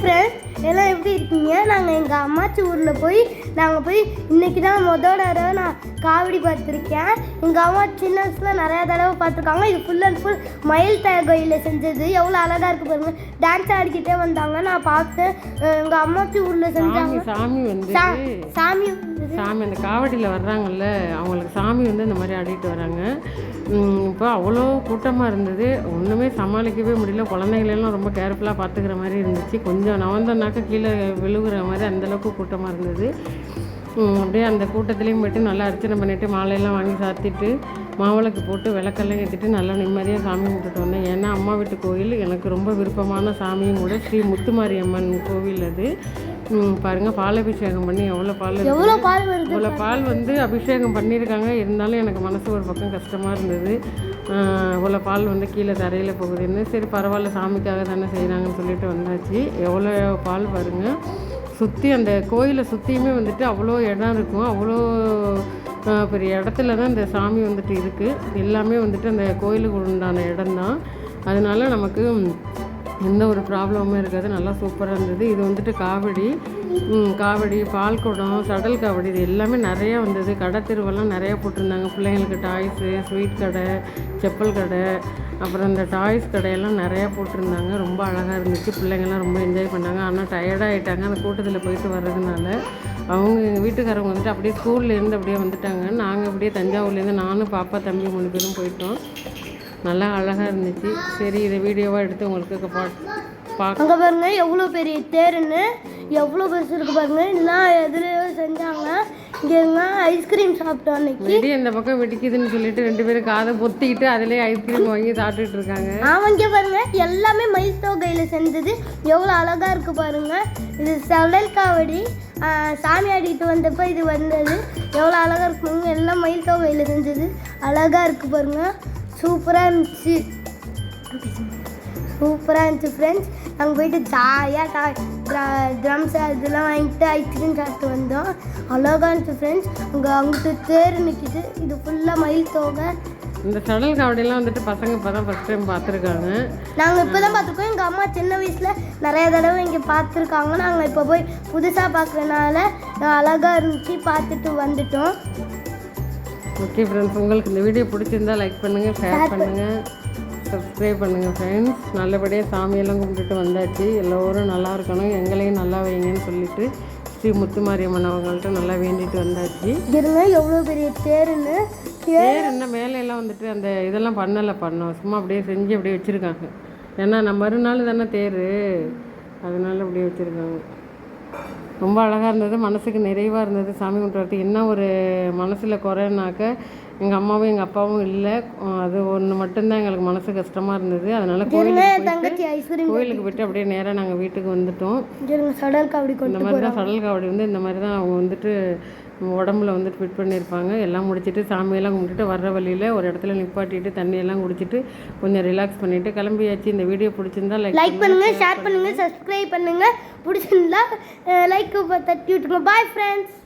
Friends எல்லாம் எப்படி இருக்கீங்க? நாங்கள் எங்கள் அம்மாச்சி ஊரில் போய் நாங்கள் போய் இன்னைக்கு தான் மொதல் தடவை நான் காவடி பார்த்துருக்கேன். எங்கள் அம்மா சின்ன வயசில் நிறையா தடவை பார்த்துருக்காங்க. இது ஃபுல் அண்ட் ஃபுல் மயில் தகையில் செஞ்சது. எவ்வளோ அழகாக இருக்கு பாருங்க. டான்ஸ் ஆடிக்கிட்டே வந்தாங்க. நான் பார்த்தேன் எங்கள் அம்மாச்சி ஊரில் செஞ்சாங்க. சாமி சாமி அந்த காவடியில் வர்றாங்கல்ல அவங்களுக்கு சாமி வந்து இந்த மாதிரி ஆடிட்டு வராங்க. இப்போ அவ்வளோ கூட்டமாக இருந்தது. ஒன்றுமே சமாளிக்கவே முடியல. குழந்தைகளெல்லாம் ரொம்ப கேர்ஃபுல்லாக பார்த்துக்கிற மாதிரி இருந்துச்சு. கொஞ்சம் நவந்தனாக்க கீழே விழுகுற மாதிரி அந்தளவுக்கு கூட்டமாக இருந்தது. அப்படியே அந்த கூட்டத்துலேயும் போயிட்டு நல்லா அர்ச்சனை பண்ணிவிட்டு மாலையெல்லாம் வாங்கி சாத்திட்டு மாவிளக்கு போட்டு விளக்கெல்லாம் ஏற்றிட்டு நல்லா நிம்மதியாக சாமி கும்பிட்டுட்டு வந்தேன். ஏன்னா அம்மா வீட்டு கோயில் எனக்கு ரொம்ப விருப்பமான சாமியும் கூட ஸ்ரீ முத்துமாரியம்மன் கோவில் அது. பாருங்க பாலாபிஷேகம் பண்ணி எவ்வளோ பால். எவ்வளோ பால் வருது? இவ்வளோ பால் வந்து அபிஷேகம் பண்ணியிருக்காங்க. இருந்தாலும் எனக்கு மனசு ஒரு பக்கம் கஷ்டமாக இருந்தது. இவ்வளோ பால் வந்து கீழே தரையில் போகுதுன்னு. சரி பரவாயில்ல சாமிக்காக தானே செய்கிறாங்கன்னு சொல்லிட்டு வந்தாச்சு. எவ்வளோ பால் பாருங்க. சுற்றி அந்த கோயிலை சுற்றியுமே வந்துட்டு அவ்வளோ இடம் இருக்கும். அவ்வளோ பெரிய இடத்துல தான் இந்த சாமி வந்துட்டு இருக்குது எல்லாமே வந்துட்டு அந்த கோயிலுக்கு உண்டான இடம்தான். அதனால நமக்கு எந்த ஒரு ப்ராப்ளமும் இருக்காது. நல்லா சூப்பராக இருந்தது. இது வந்துட்டு காவடி. காவடி பால்குடம் சடல் காவடி இது எல்லாமே நிறையா வந்தது. கடை தெருவெல்லாம் நிறையா போட்டிருந்தாங்க. பிள்ளைங்களுக்கு டாய்ஸு ஸ்வீட் கடை செப்பல் கடை அப்புறம் இந்த டாய்ஸ் கடையெல்லாம் நிறையா போட்டிருந்தாங்க. ரொம்ப அழகாக இருந்துச்சு. பிள்ளைங்கள்லாம் ரொம்ப என்ஜாய் பண்ணாங்க. ஆனால் டயர்டாகிட்டாங்க அந்த கூட்டத்தில் போயிட்டு வர்றதுனால அவங்க எங்கள் வீட்டுக்காரங்க வந்துட்டு அப்படியே ஸ்கூல்லேருந்து அப்படியே வந்துட்டாங்க. நாங்கள் அப்படியே தஞ்சாவூர்லேருந்து நானும் பாப்பா தம்பி மூணு பேரும் போயிட்டோம். நல்லா அழகாக இருந்துச்சு. சரி இதை வீடியோவாக எடுத்து உங்களுக்கு அங்கே பாருங்க எவ்வளோ பெரிய தேருன்னு எவ்வளோ பெருசு இருக்கு பாருங்க. எல்லாம் எதுலையோ செஞ்சாங்க. இங்கே ஐஸ்கிரீம் சாப்பிட்டோம் அன்னைக்கு. இந்த பக்கம் வெடிக்குதுன்னு சொல்லிட்டு ரெண்டு பேரும் காதை பொத்திக்கிட்டு அதிலே ஐஸ்கிரீம் வாங்கி சாப்பிட்டுட்டு இருக்காங்க. அவங்க பாருங்க எல்லாமே மயில் தொகையில் செஞ்சது. எவ்வளோ அழகா இருக்கு பாருங்க. இது சடல் காவடி. சாமி ஆடிட்டு வந்தப்போ இது வந்தது. எவ்வளோ அழகா இருக்குங்க. எல்லாம் மயில் தொகையில் செஞ்சது. அழகா இருக்கு பாருங்க. சூப்பராக இருந்துச்சு. சூப்பராக இருந்துச்சு ஃப்ரெண்ட்ஸ் நாங்கள் போயிட்டு ஜாலியாக ட்ரம்ஸ் இதெல்லாம் வாங்கிட்டு ஐஸ்கிரீம் சாப்பிட்டு வந்தோம். அழகா இருந்துச்சு ஃப்ரெண்ட்ஸ் அங்கே அங்கிட்டு தேர் நிற்கிது இது ஃபுல்லாக மயில் தொகை. இந்த சடல் காவடியெல்லாம் வந்துட்டு பசங்க இப்போ தான் ஃபஸ்ட் டைம் பார்த்துருக்காங்க. நாங்கள் இப்போ தான் பார்த்துருக்கோம். எங்கள் அம்மா சின்ன வயசில் நிறைய தடவை இங்கே பார்த்துருக்காங்க. நாங்கள் இப்போ போய் புதுசாக பார்க்குறனால அழகாக இருந்துச்சு. பார்த்துட்டு வந்துட்டோம். ஓகே ஃப்ரெண்ட்ஸ் உங்களுக்கு இந்த வீடியோ பிடிச்சிருந்தா லைக் பண்ணுங்கள் ஷேர் பண்ணுங்கள் சப்ஸ்கிரைப் பண்ணுங்கள் ஃப்ரெண்ட்ஸ் நல்லபடியாக சாமியெல்லாம் கும்பிட்டுட்டு வந்தாச்சு. எல்லோரும் நல்லா இருக்கணும் எங்களையும் நல்லா வைங்கன்னு சொல்லிட்டு ஸ்ரீ முத்துமாரியம்மன் அவங்கள்ட்ட நல்லா வேண்டிட்டு வந்தாச்சு. இருங்க எவ்வளோ பெரிய தேருன்னு பேர் என்ன மேலே எல்லாம் வந்துட்டு அந்த இதெல்லாம் பண்ணலை பண்ணோம். சும்மா அப்படியே செஞ்சு அப்படியே வச்சுருக்காங்க. ஏன்னா நம்ம மறுநாள் தானே தேர். அதனால அப்படியே வச்சுருக்காங்க. ரொம்ப அழகாக இருந்தது மனசுக்கு நிறைவாக இருந்தது. சாமி கும்பிட்டு என்ன ஒரு மனசில் குறைனாக்க எங்கள் அம்மாவும் எங்கள் அப்பாவும் இல்லை. அது ஒன்று மட்டும்தான் எங்களுக்கு மனசு கஷ்டமாக இருந்தது. அதனால கோயிலுக்கு கோயிலுக்கு போயிட்டு அப்படியே நேராக நாங்கள் வீட்டுக்கு வந்துட்டோம். சடல் காவடி இந்த மாதிரி தான் சடல் காவடி வந்து இந்த மாதிரி தான் அவங்க வந்துட்டு உடம்புல வந்துட்டு ஃபிட் பண்ணியிருப்பாங்க. எல்லாம் முடிச்சிட்டு சாமியெல்லாம் கும்பிட்டுட்டு வர்ற வழியில் ஒரு இடத்துல நிப்பாட்டிட்டு தண்ணியெல்லாம் குடிச்சிட்டு கொஞ்சம் ரிலாக்ஸ் பண்ணிவிட்டு கிளம்பியாச்சு. இந்த வீடியோ பிடிச்சிருந்தா லைக் லைக் பண்ணுங்க ஷேர் பண்ணுங்க சப்ஸ்கிரைப் பண்ணுங்க. பிடிச்சிருந்தா லைக் தட்டி விட்டுருங்க. Bye friends